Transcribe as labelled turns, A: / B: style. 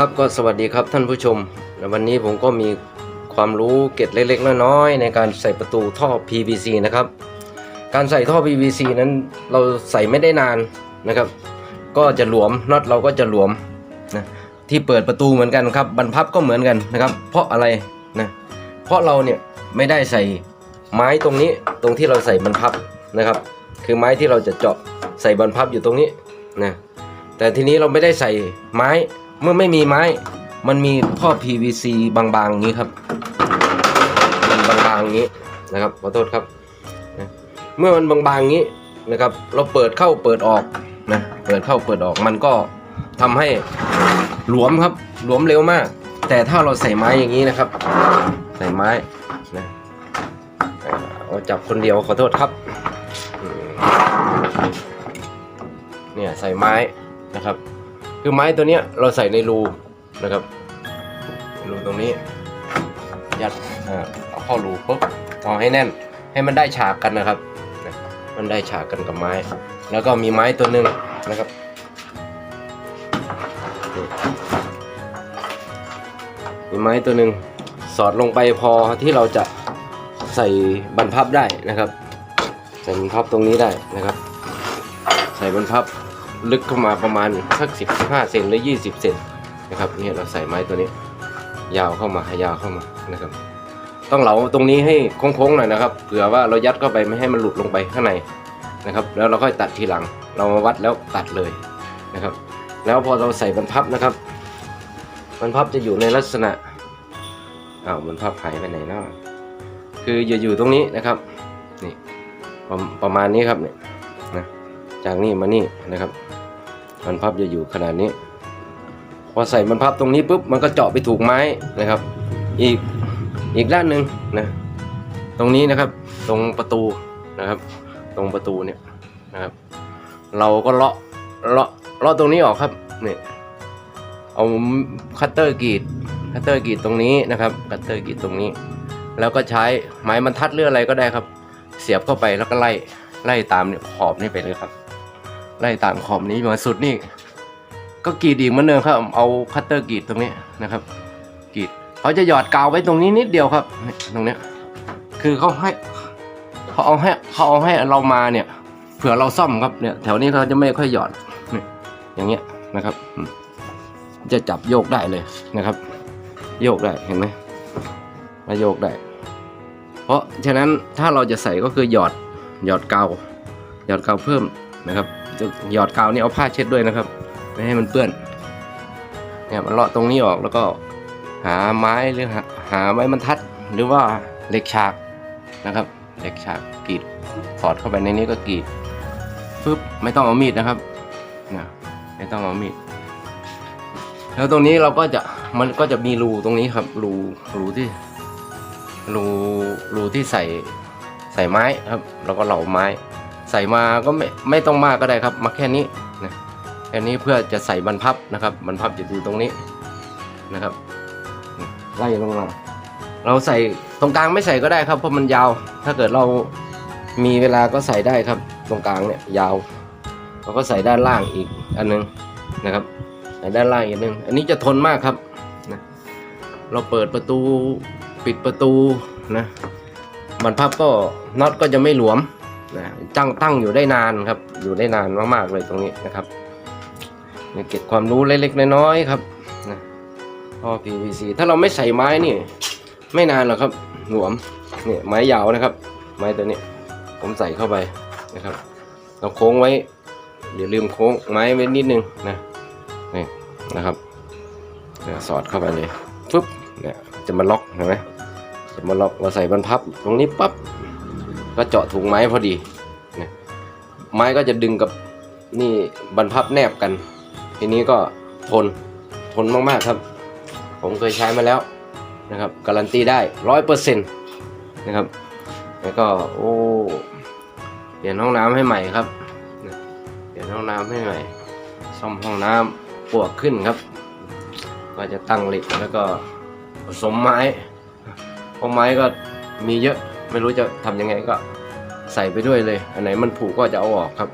A: ครับก็สวัสดีครับท่านผู้ชม วันนี้ผมก็มีความรู้เก็ดเล็กๆน้อยๆในการใส่ประตูท่อ PVC นะครับ การใส่ท่อ PVC นั้นเราใส่ไม่ได้นานนะครับ ก็จะหลวมน็อตเราก็จะหลวมนะที่เปิดประตูเหมือนกันครับบรรพับก็เหมือนกันนะครับ เพราะอะไรนะเพราะเราเนี่ยไม่ได้ใส่ไม้ตรงนี้ตรงที่เราใส่บรรพับนะครับ คือไม้ที่เราจะเจาะใส่บรรพับอยู่ตรงนี้นะแต่ทีนี้เราไม่ได้ใส่ไม้ เมื่อไม่มีไม้ มันมีท่อ PVC บางๆอย่างนี้ครับมันบางๆอย่างนี้นะครับขอโทษครับนะเมื่อมันบางๆอย่างนี้นะครับ เราเปิดเข้าเปิดออกนะเปิดเข้าเปิดออกมันก็ทำให้หลวมครับหลวมเร็วมาก แต่ถ้าเราใส่ไม้อย่างนี้นะครับ ใส่ไม้นะเอาจับคนเดียวขอโทษครับเนี่ยใส่ไม้นะครับ คือไม้ตัวเนี้ยเราใส่ในรูนะครับรูตรงนี้ ยัดอ่าเอาเข้ารูปุ๊บเอาให้แน่น ให้มันได้ฉากกันนะครับนะมันได้ฉากกันกับไม้ แล้วก็มีไม้ตัวหนึ่งนะครับมีไม้ตัวหนึ่งสอดลงไปพอที่เราจะใส่บรรพับได้นะครับ ใส่บรรพับตรงนี้ได้นะครับ ใส่บรรพับ ลึกเข้ามาประมาณสักสิบห้าเซนหรือยี่สิบเซนนะครับเนี่ยเราใส่ไม้ตัวนี้ ยาวเข้ามายาวเข้ามานะครับ ต้องเหลาตรงนี้ให้โค้งๆหน่อยนะครับเผื่อว่าเรายัดเข้าไปไม่ให้มันหลุดลงไปข้างในนะครับ แล้วเราค่อยตัดทีหลัง เรามาวัดแล้วตัดเลยนะครับ แล้วพอเราใส่บรรพับนะครับบรรพับจะอยู่ในลักษณะอ้าวบรรพับหายไปไหนเนาะคืออยู่อยู่ตรงนี้นะครับนี่ประมาณนี้ครับเนี่ย จากนี่มานี่นะครับบรรพับจะอยู่ขนาดนี้ พอใส่บรรพับตรงนี้ปุ๊บมันก็เจาะไปถูกไม้นะครับ อีกอีกด้านหนึ่งนะตรงนี้นะครับตรงประตูนะครับ ตรงประตูเนี่ยนะครับ เราก็เลาะเลาะเลาะตรงนี้ออกครับเนี่ยเอาคัตเตอร์กรีดคัตเตอร์กรีดตรงนี้นะครับ คัตเตอร์กรีดตรงนี้ แล้วก็ใช้ไม้บรรทัดหรืออะไรก็ได้ครับ เสียบเข้าไปแล้วก็ไล่ไล่ตามเนี่ยขอบนี่ไปเลยครับ ไล่ตามขอบนี้มาสุดนี่ ก็กรีดอีกเหมือนเดิมครับ เอาคัตเตอร์กรีดตรงนี้นะครับกรีดเขาจะหยอดกาวไว้ตรงนี้นิดเดียวครับ ตรงเนี้ยคือเขาให้เขาเอาให้เขาเอาให้เรามาเนี่ย เผื่อเราซ่อมครับเนี่ย แถวนี้เขาจะไม่ค่อยหยอดอย่างเงี้ยนะครับ จะจับโยกได้เลยนะครับ โยกได้เห็นไหมมาโยกได้ เพราะฉะนั้นถ้าเราจะใส่ก็คือหยอดหยอดกาวหยอดกาวเพิ่ม นะครับจะหยอดกาวนี่เอาผ้าเช็ดด้วยนะครับ ไม่ให้มันเปื้อนเนี่ยมันเลาะตรงนี้ออกแล้วก็หาไม้หรือหาหาไม้บรรทัด หรือว่าเหล็กฉากนะครับเหล็กฉากกรีดสอดเข้าไปในนี้ก็กรีดปึ๊บไม่ต้องเอามีดนะครับนะไม่ต้องเอามีดแล้วตรงนี้เราก็จะมันก็จะมีรูตรงนี้ครับรูรูที่รูรูที่ใส่ใส่ไม้ครับ แล้วก็เหลาไม้ ใส่มาก็ไม่ไม่ต้องมากก็ได้ครับ มาแค่นี้นะแค่นี้เพื่อจะใส่บรรพับนะครับบรรพับจะอยู่ตรงนี้นะครับไล่ลงมาเราใส่ตรงกลางไม่ใส่ก็ได้ครับเพราะมันยาว ถ้าเกิดเรามีเวลาก็ใส่ได้ครับ ตรงกลางเนี่ยยาวเราก็ใส่ด้านล่างอีกอันนึงนะครับใส่ด้านล่างอีกอันนึง อันนี้จะทนมากครับนะเราเปิดประตูปิดประตูนะบรรพับก็น็อตก็จะไม่หลวม นะตั้งตั้งอยู่ได้นานครับ อยู่ได้นานมากๆเลยตรงนี้นะครับเก็บความรู้เล็กๆน้อยๆครับนะท่อ PVC ถ้าเราไม่ใส่ไม้นี่ ไม่นานหรอกครับหลวมเนี่ยไม้ยาวนะครับ ไม้ตัวนี้ ผมใส่เข้าไปนะครับ เราโค้งไว้เดี๋ยวลืมโค้งไม้ไว้นิดนึงนะนี่นะครับเนี่ยสอดเข้าไปเลยปุ๊บเนี่ยจะมาล็อกเห็นไหมจะมาล็อกเราใส่บรรพับตรงนี้ปั๊บก็เจาะถุงไม้พอดี ไม้ก็จะดึงกับนี่บรรพับแนบกัน ทีนี้ก็ทนทนมากๆครับ ผมเคยใช้มาแล้วนะครับ การันตีได้ร้อยเปอร์เซ็นต์นะครับ แล้วก็โอ้เปลี่ยนห้องน้ำให้ใหม่ครับเปลี่ยนห้องน้ำให้ใหม่ซ่อมห้องน้ำปวกขึ้นครับก็จะตั้งเหล็กแล้วก็ผสมไม้เพราะไม้ก็มีเยอะไม่รู้จะทำยังไงก็ ใส่ไปด้วยเลย อันไหนมันผุก็จะเอาออกครับ